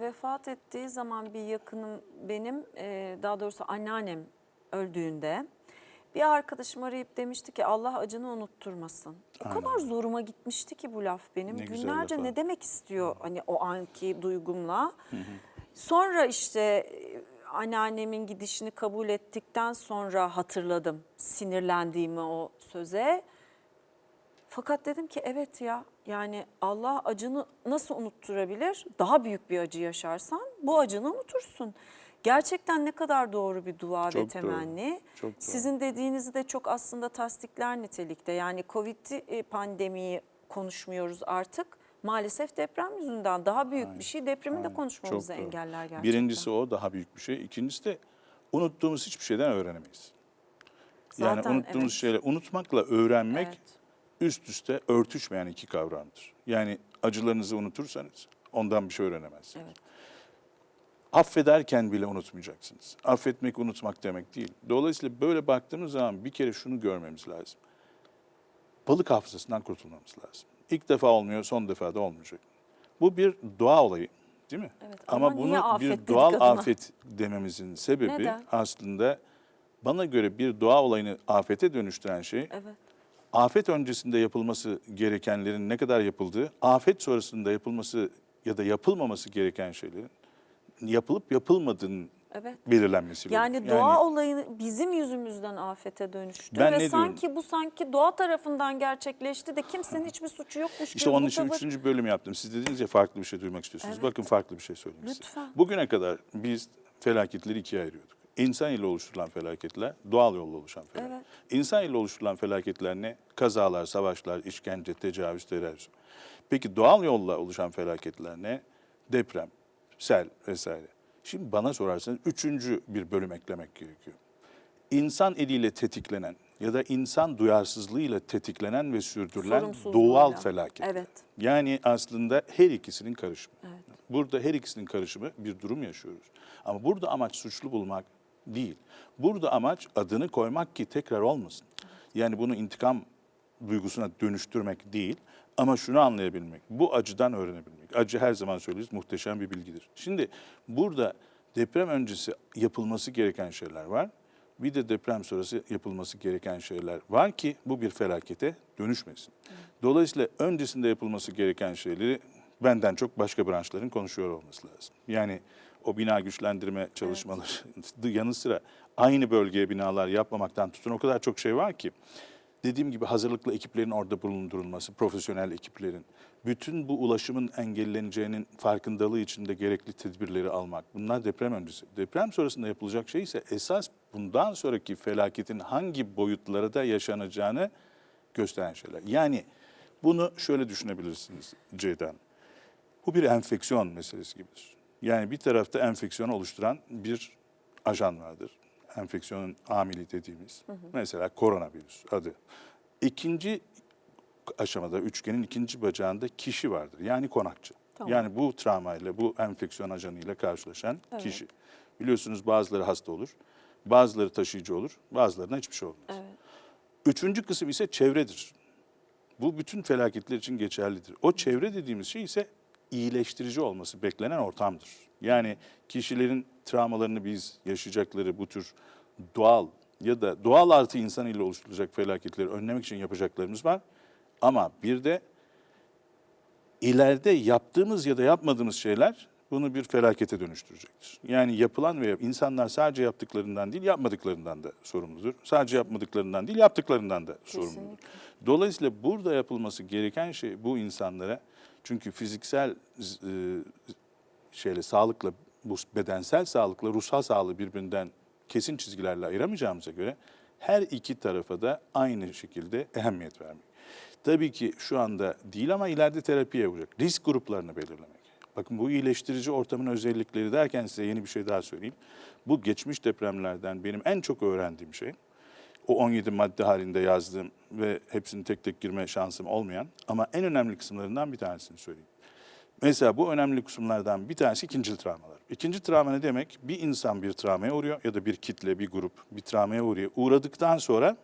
Vefat ettiği zaman bir yakınım benim, e, daha doğrusu anneannem öldüğünde bir arkadaşım arayıp demişti ki Allah acını unutturmasın. O Aynen. kadar zoruma gitmişti ki bu laf benim. Ne Günlerce laf ne demek istiyor hani o anki duygumla. Sonra işte e, anneannemin gidişini kabul ettikten sonra hatırladım sinirlendiğimi o söze. Fakat dedim ki evet ya yani Allah acını nasıl unutturabilir? Daha büyük bir acı yaşarsan bu acını unutursun. Gerçekten ne kadar doğru bir dua ve Çok doğru, temenni. çok doğru. Sizin dediğinizi de çok aslında tasdikler nitelikte. Yani Covid e, pandemiyi konuşmuyoruz artık. Maalesef deprem yüzünden daha büyük bir şey depremi de Aynen, konuşmamızı çok doğru. engeller gerçekten. Birincisi o daha büyük bir şey. İkincisi de unuttuğumuz hiçbir şeyden öğrenemeyiz. Yani Zaten unuttuğumuz evet. şeyleri unutmakla öğrenmek Evet. Üst üste örtüşmeyen iki kavramdır. Yani acılarınızı unutursanız ondan bir şey öğrenemezsiniz. Evet. Affederken bile unutmayacaksınız. Affetmek unutmak demek değil. Dolayısıyla böyle baktığımız zaman bir kere şunu görmemiz lazım. Balık hafızasından kurtulmamız lazım. İlk defa olmuyor, son defa da olmayacak. Bu bir doğa olayı, değil mi? Evet, Ama, ama bunu bir doğal adına? afet dememizin sebebi Neden? aslında bana göre bir doğa olayını afete dönüştüren şey Evet. Afet öncesinde yapılması gerekenlerin ne kadar yapıldığı, afet sonrasında yapılması ya da yapılmaması gereken şeylerin yapılıp yapılmadığının Evet. belirlenmesi. Yani doğa olayını bizim yüzümüzden afete dönüştü Ben ve ne sanki bu sanki doğa tarafından gerçekleşti de kimsenin hiçbir suçu yokmuş İşte gibi onun bu için tavır- üçüncü bölüm yaptım. Siz dediniz ya farklı bir şey duymak istiyorsunuz. Evet. Bakın farklı bir şey söyleyeyim size. Lütfen. Bugüne kadar biz felaketleri ikiye ayırıyorduk. İnsan ile oluşturulan felaketler, doğal yolla oluşan felaketler. Evet. İnsan ile oluşturulan felaketler ne? Kazalar, savaşlar, işkence, tecavüz, terörizm. Peki doğal yolla oluşan felaketler ne? Deprem, sel vesaire. Şimdi bana sorarsanız üçüncü bir bölüm eklemek gerekiyor. İnsan eliyle tetiklenen ya da insan duyarsızlığıyla tetiklenen ve sürdürülen doğal felaket. Evet. Yani aslında her ikisinin karışımı. Evet. Burada her ikisinin karışımı bir durum yaşıyoruz. Ama burada amaç suçlu bulmak değil. Burada amaç adını koymak ki tekrar olmasın. Yani bunu intikam duygusuna dönüştürmek değil ama şunu anlayabilmek, bu acıdan öğrenebilmek. Acı her zaman söyleriz muhteşem bir bilgidir. Şimdi burada deprem öncesi yapılması gereken şeyler var. Bir de deprem sonrası yapılması gereken şeyler var ki bu bir felakete dönüşmesin. Dolayısıyla öncesinde yapılması gereken şeyleri benden çok başka branşların konuşuyor olması lazım. Yani o bina güçlendirme çalışmaları yanı sıra aynı bölgeye binalar yapmamaktan tutun o kadar çok şey var ki. Dediğim gibi hazırlıklı ekiplerin orada bulundurulması, profesyonel ekiplerin, bütün bu ulaşımın engelleneceğinin farkındalığı içinde gerekli tedbirleri almak. Bunlar deprem öncesi. Deprem sonrasında yapılacak şey ise esas bundan sonraki felaketin hangi boyutlara da yaşanacağını gösteren şeyler. Yani bunu şöyle düşünebilirsiniz Ceyda Hanım. Bu bir enfeksiyon meselesi gibidir. Yani bir tarafta enfeksiyonu oluşturan bir ajan vardır. Enfeksiyonun amili dediğimiz. Mesela koronavirüs adı. İkinci aşamada üçgenin ikinci bacağında kişi vardır. Yani konakçı. Tamam. Yani bu travmayla, bu enfeksiyon ajanıyla karşılaşan Evet. kişi. Biliyorsunuz bazıları hasta olur, bazıları taşıyıcı olur, bazılarına hiçbir şey olmaz. Evet. Üçüncü kısım ise çevredir. Bu bütün felaketler için geçerlidir. O çevre dediğimiz şey ise iyileştirici olması beklenen ortamdır. Yani kişilerin travmalarını biz yaşayacakları bu tür doğal ya da doğal artı insan ile oluşturulacak felaketleri önlemek için yapacaklarımız var. Ama bir de ileride yaptığımız ya da yapmadığımız şeyler bunu bir felakete dönüştürecektir. Yani yapılan ve insanlar sadece yaptıklarından değil yapmadıklarından da sorumludur. Sadece yapmadıklarından değil yaptıklarından da sorumludur. Kesinlikle. Dolayısıyla burada yapılması gereken şey bu insanlara çünkü fiziksel e, şeyle sağlıkla bu bedensel sağlıkla ruhsal sağlığı birbirinden kesin çizgilerle ayıramayacağımıza göre her iki tarafa da aynı şekilde ehemmiyet vermek. Tabii ki şu anda değil ama ileride terapiye yapacak. Risk gruplarını belirlemek. Bakın bu iyileştirici ortamın özellikleri derken size yeni bir şey daha söyleyeyim. Bu geçmiş depremlerden benim en çok öğrendiğim şey o 17 madde halinde yazdığım ve hepsini tek tek girme şansım olmayan ama en önemli kısımlarından bir tanesini söyleyeyim. Mesela bu önemli kısımlardan bir tanesi ikinci travmalar. İkinci travma ne demek? Bir insan bir travmaya uğruyor ya da bir kitle, bir grup bir travmaya uğruyor. Uğradıktan sonra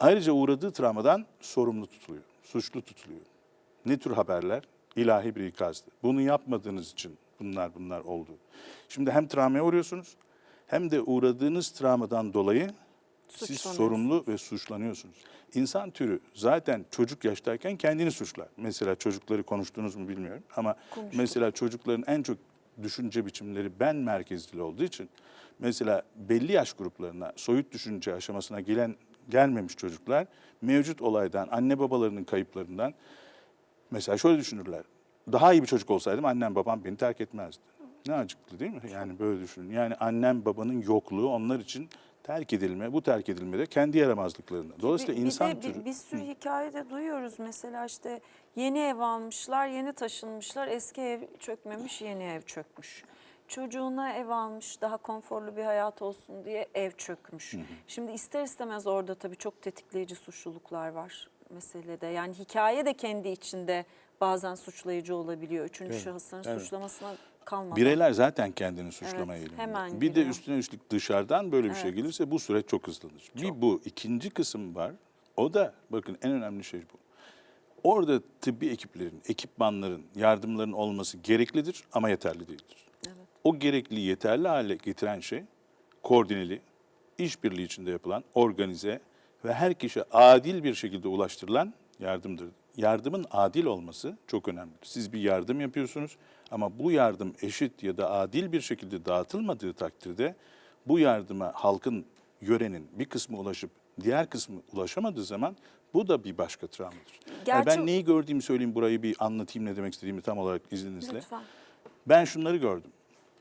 ayrıca uğradığı travmadan sorumlu tutuluyor, suçlu tutuluyor. Ne tür haberler? İlahi bir ikazdı. Bunu yapmadığınız için bunlar bunlar oldu. Şimdi hem travmaya uğruyorsunuz hem de uğradığınız travmadan dolayı siz sorumlu ve suçlanıyorsunuz. İnsan türü zaten çocuk yaştayken kendini suçlar. Mesela çocukları konuştunuz mu bilmiyorum ama Konuştuk. mesela çocukların en çok düşünce biçimleri ben merkezli olduğu için mesela belli yaş gruplarına soyut düşünce aşamasına gelen gelmemiş çocuklar mevcut olaydan, anne babalarının kayıplarından mesela şöyle düşünürler. Daha iyi bir çocuk olsaydım annem babam beni terk etmezdi. Ne acıklı değil mi? Yani böyle düşünün. Yani annem babanın yokluğu onlar için terk edilme, bu terk edilme de kendi yaramazlıklarında. Dolayısıyla Bir- bir insan de bir- türü... Bir, sürü hikayede duyuyoruz. Mesela işte yeni ev almışlar, yeni taşınmışlar. Eski ev çökmemiş, yeni ev çökmüş. Çocuğuna ev almış, daha konforlu bir hayat olsun diye ev çökmüş. Şimdi ister istemez orada tabii çok tetikleyici suçluluklar var meselede. Yani hikaye de kendi içinde bazen suçlayıcı olabiliyor. Üçüncü Evet, şahısların evet. suçlamasına kalmadan. Bireyler zaten kendini suçlamaya Evet, hemen Bir de giriyor. üstüne üstlük dışarıdan böyle bir şey Evet. gelirse bu süreç çok hızlanır. Bir bu. ikinci kısım var. O da bakın en önemli şey bu. Orada tıbbi ekiplerin, ekipmanların, yardımların olması gereklidir ama yeterli değildir. Evet. O gerekli yeterli hale getiren şey koordineli, işbirliği içinde yapılan, organize ve her kişiye adil bir şekilde ulaştırılan yardımdır. Yardımın adil olması çok önemlidir. Siz bir yardım yapıyorsunuz ama bu yardım eşit ya da adil bir şekilde dağıtılmadığı takdirde bu yardıma halkın, yörenin bir kısmı ulaşıp diğer kısmı ulaşamadığı zaman bu da bir başka travmadır. Yani Gerçi- ben neyi gördüğümü söyleyeyim burayı bir anlatayım ne demek istediğimi tam olarak izninizle. Lütfen. Ben şunları gördüm.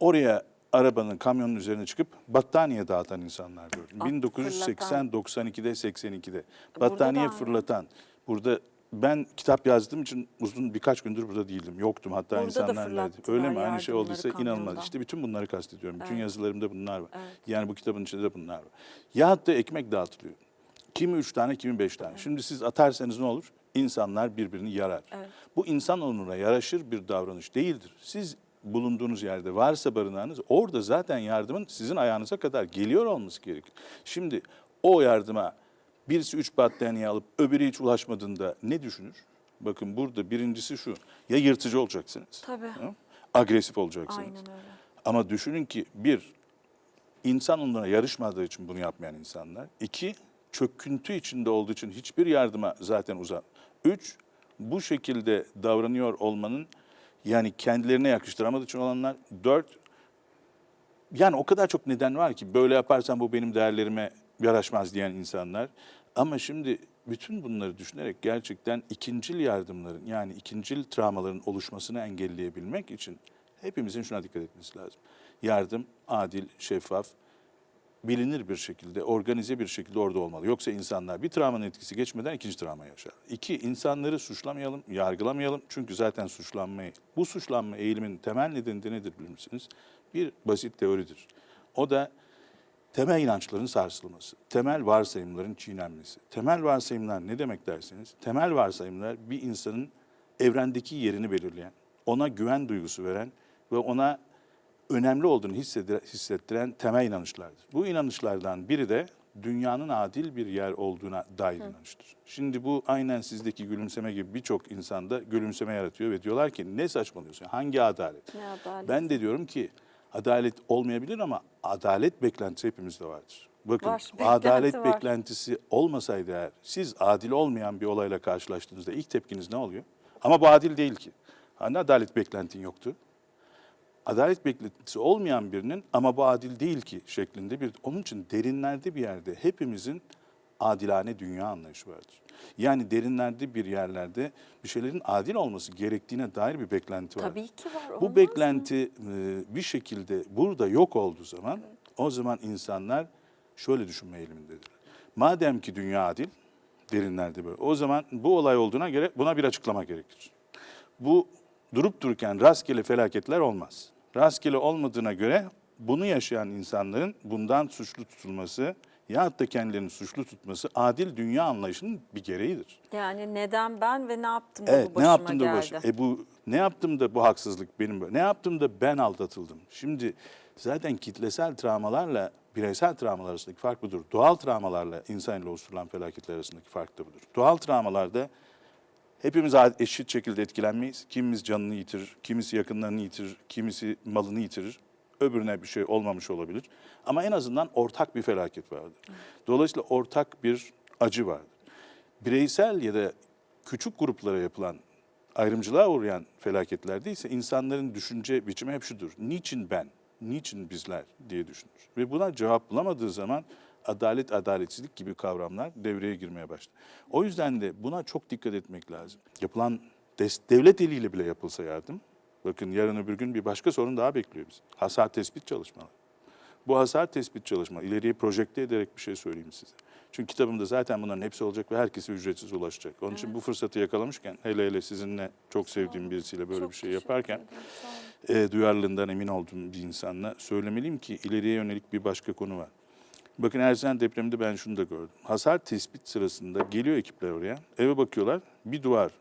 Oraya arabanın, kamyonun üzerine çıkıp battaniye dağıtan insanlar gördüm. At 1980-92'de, 82'de. Burada Battaniye da- fırlatan. Burada ben kitap yazdığım için uzun birkaç gündür burada değildim. Yoktum hatta Burada da fırlattılar Öyle mi? Aynı şey olduysa inanılmaz. İşte bütün bunları kastediyorum. Bütün Evet. yazılarımda bunlar var. Evet. Yani bu kitabın içinde de bunlar var. Ya hatta ekmek dağıtılıyor. Kimi üç tane, kimi beş tane. Şimdi siz atarsanız ne olur? İnsanlar birbirini yarar. Evet. Bu insan onuruna yaraşır bir davranış değildir. Siz bulunduğunuz yerde varsa barınağınız orada zaten yardımın sizin ayağınıza kadar geliyor olması gerekir. Şimdi o yardıma birisi üç battaniye alıp öbürü hiç ulaşmadığında ne düşünür? Bakın burada birincisi şu. Ya yırtıcı olacaksınız. Tabii. tamam? Agresif olacaksınız. Aynen öyle. Ama düşünün ki bir, insan onlara yarışmadığı için bunu yapmayan insanlar. İki, çöküntü içinde olduğu için hiçbir yardıma zaten uzak. Üç, bu şekilde davranıyor olmanın yani kendilerine yakıştıramadığı için olanlar. Dört, yani o kadar çok neden var ki böyle yaparsam bu benim değerlerime yaraşmaz diyen insanlar. Ama şimdi bütün bunları düşünerek gerçekten ikincil yardımların yani ikincil travmaların oluşmasını engelleyebilmek için hepimizin şuna dikkat etmesi lazım. Yardım adil, şeffaf, bilinir bir şekilde, organize bir şekilde orada olmalı. Yoksa insanlar bir travmanın etkisi geçmeden ikinci travma yaşar. İki, insanları suçlamayalım, yargılamayalım. Çünkü zaten suçlanmayı, bu suçlanma eğilimin temel nedeni de nedir bilir misiniz? Bir basit teoridir. O da temel inançların sarsılması, temel varsayımların çiğnenmesi. Temel varsayımlar ne demek derseniz, temel varsayımlar bir insanın evrendeki yerini belirleyen, ona güven duygusu veren ve ona önemli olduğunu hissettiren temel inanışlardır. Bu inanışlardan biri de dünyanın adil bir yer olduğuna dair inanıştır. Şimdi bu aynen sizdeki gülümseme gibi birçok insanda gülümseme yaratıyor ve diyorlar ki ne saçmalıyorsun? Hangi adalet? Ne adalet? Ben de diyorum ki adalet olmayabilir ama adalet beklentisi hepimizde vardır. Bakın Var, adalet beklenti var. beklentisi olmasaydı eğer siz adil olmayan bir olayla karşılaştığınızda ilk tepkiniz ne oluyor? Ama bu adil değil ki. Hani adalet beklentin yoktu? adalet beklentisi olmayan birinin ama bu adil değil ki şeklinde bir onun için derinlerde bir yerde hepimizin adilane dünya anlayışı vardır. Yani derinlerde bir yerlerde bir şeylerin adil olması gerektiğine dair bir beklenti var. Tabii ki var. Bu mı? beklenti e, bir şekilde burada yok olduğu zaman o zaman insanlar şöyle düşünme eğilimindedir. Madem ki dünya adil, derinlerde böyle. O zaman bu olay olduğuna göre buna bir açıklama gerekir. Bu durup dururken rastgele felaketler olmaz. Rastgele olmadığına göre bunu yaşayan insanların bundan suçlu tutulması ya da kendilerini suçlu tutması adil dünya anlayışının bir gereğidir. Yani neden ben ve ne yaptım da Evet bu ne başıma yaptım da geldi? baş, e bu ne yaptım da bu haksızlık benim böyle. Ne yaptım da ben aldatıldım. Şimdi zaten kitlesel travmalarla bireysel travmalar arasındaki fark budur. Doğal travmalarla insan ile oluşturulan felaketler arasındaki fark da budur. Doğal travmalarda Hepimiz eşit şekilde etkilenmeyiz. Kimimiz canını yitirir, kimisi yakınlarını yitirir, kimisi malını yitirir. Öbürüne bir şey olmamış olabilir. Ama en azından ortak bir felaket vardır. Dolayısıyla ortak bir acı vardır. Bireysel ya da küçük gruplara yapılan ayrımcılığa uğrayan felaketlerde ise insanların düşünce biçimi hep şudur. Niçin ben, niçin bizler diye düşünür. Ve buna cevap bulamadığı zaman adalet, adaletsizlik gibi kavramlar devreye girmeye başlar. O yüzden de buna çok dikkat etmek lazım. Yapılan devlet eliyle bile yapılsa yardım, bakın yarın öbür gün bir başka sorun daha bekliyor bizi. Hasar tespit çalışmaları. Bu hasar tespit çalışma, ileriye projekte ederek bir şey söyleyeyim size. Çünkü kitabımda zaten bunların hepsi olacak ve herkese ücretsiz ulaşacak. Onun için bu fırsatı yakalamışken hele hele sizinle çok sevdiğim birisiyle böyle Çok bir şey yaparken e, duyarlılığından emin olduğum bir insanla söylemeliyim ki ileriye yönelik bir başka konu var. Bakın Erzincan depreminde ben şunu da gördüm. Hasar tespit sırasında geliyor ekipler oraya. Eve bakıyorlar bir duvar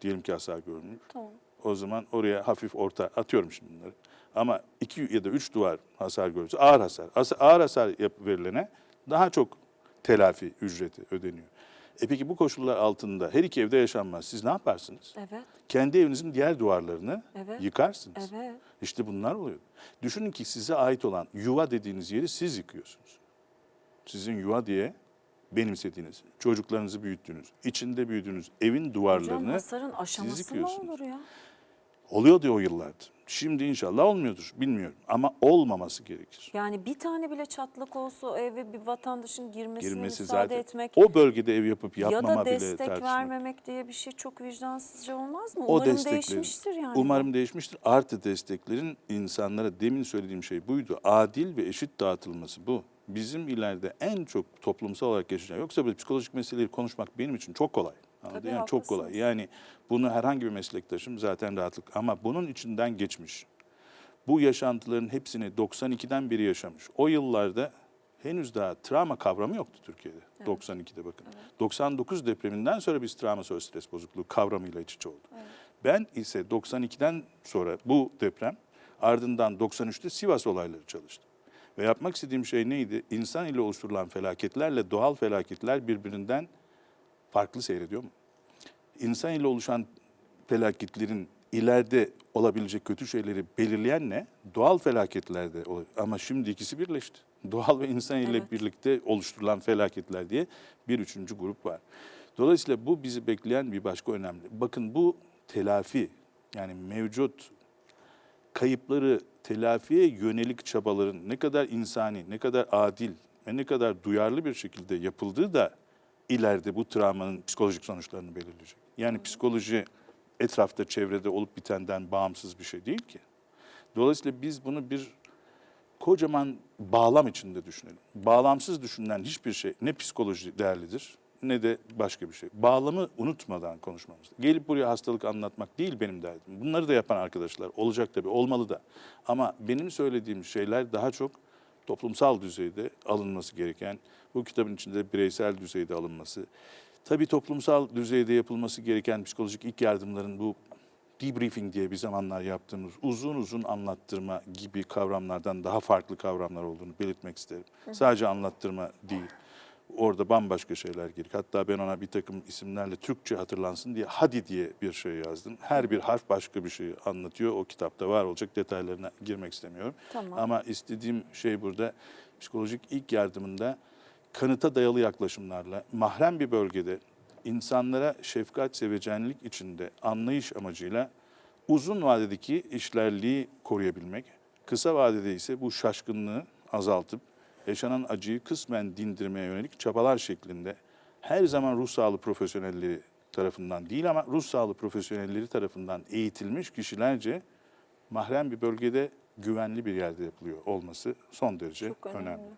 diyelim ki hasar görülmüş. Tamam. O zaman oraya hafif orta atıyorum şimdi bunları. Ama iki ya da üç duvar hasar görürse ağır hasar. As- Ağır hasar yap verilene daha çok telafi ücreti ödeniyor. E peki bu koşullar altında her iki evde yaşanmaz. Siz ne yaparsınız? Evet, Kendi evinizin diğer duvarlarını Evet. yıkarsınız. evet. İşte bunlar oluyor. Düşünün ki size ait olan yuva dediğiniz yeri siz yıkıyorsunuz. Sizin yuva diye benimsediğiniz, çocuklarınızı büyüttüğünüz, içinde büyüdüğünüz evin Hocam duvarlarını aşaması ne yıkıyorsunuz. olur ya? Oluyordu o yıllarda. Şimdi inşallah olmuyordur bilmiyorum ama olmaması gerekir. Yani bir tane bile çatlak olsa o eve bir vatandaşın girmesine Girmesi müsaade zaten. etmek O bölgede ev yapıp ya yapmama da bile destek tartışmak. vermemek diye bir şey çok vicdansızca olmaz mı? O Umarım değişmiştir yani. Umarım değişmiştir. Artı desteklerin insanlara demin söylediğim şey buydu. Adil ve eşit dağıtılması bu. Bizim ileride en çok toplumsal olarak yaşayacağımız. Yoksa böyle psikolojik meseleleri konuşmak benim için çok kolay. Anladın Tabii, mı? Çok kolay. Yani bunu herhangi bir meslektaşım zaten rahatlık. Ama bunun içinden geçmiş. Bu yaşantıların hepsini 92'den beri yaşamış. O yıllarda henüz daha travma kavramı yoktu Türkiye'de. 92'de bakın. 99 depreminden sonra biz travma sonra stres bozukluğu kavramıyla iç içe olduk. Ben ise 92'den sonra bu deprem ardından 93'te Sivas olayları çalıştım. Ve yapmak istediğim şey neydi? İnsan ile oluşturulan felaketlerle doğal felaketler birbirinden farklı seyrediyor mu? İnsan ile oluşan felaketlerin ileride olabilecek kötü şeyleri belirleyen ne? Doğal felaketlerde. Ama şimdi ikisi birleşti. Doğal ve insan ile Evet. birlikte oluşturulan felaketler diye bir üçüncü grup var. Dolayısıyla bu bizi bekleyen bir başka önemli. Bakın bu telafi yani mevcut kayıpları telafiye yönelik çabaların ne kadar insani, ne kadar adil ve ne kadar duyarlı bir şekilde yapıldığı da ileride bu travmanın psikolojik sonuçlarını belirleyecek. Yani psikoloji etrafta, çevrede olup bitenden bağımsız bir şey değil ki. Dolayısıyla biz bunu bir kocaman bağlam içinde düşünelim. Bağlamsız düşünülen hiçbir şey ne psikoloji değerlidir ne de başka bir şey. Bağlamı unutmadan konuşmamız. Gelip buraya hastalık anlatmak değil benim derdim. Bunları da yapan arkadaşlar olacak tabii, olmalı da. Ama benim söylediğim şeyler daha çok toplumsal düzeyde alınması gereken, bu kitabın içinde bireysel düzeyde alınması. Tabii toplumsal düzeyde yapılması gereken psikolojik ilk yardımların bu debriefing diye bir zamanlar yaptığımız uzun uzun anlattırma gibi kavramlardan daha farklı kavramlar olduğunu belirtmek isterim. Sadece anlattırma değil. Orada bambaşka şeyler gerek. Hatta ben ona bir takım isimlerle Türkçe hatırlansın diye hadi diye bir şey yazdım. Her bir harf başka bir şey anlatıyor. O kitapta var olacak detaylarına girmek istemiyorum. Tamam. Ama istediğim şey burada psikolojik ilk yardımında kanıta dayalı yaklaşımlarla mahrem bir bölgede insanlara şefkat, sevecenlik içinde anlayış amacıyla uzun vadedeki işlerliği koruyabilmek, kısa vadede ise bu şaşkınlığı azaltıp yaşanan acıyı kısmen dindirmeye yönelik çabalar şeklinde her zaman ruh sağlığı profesyonelleri tarafından değil ama ruh sağlığı profesyonelleri tarafından eğitilmiş kişilerce mahrem bir bölgede güvenli bir yerde yapılıyor olması son derece Çok önemli. önemli.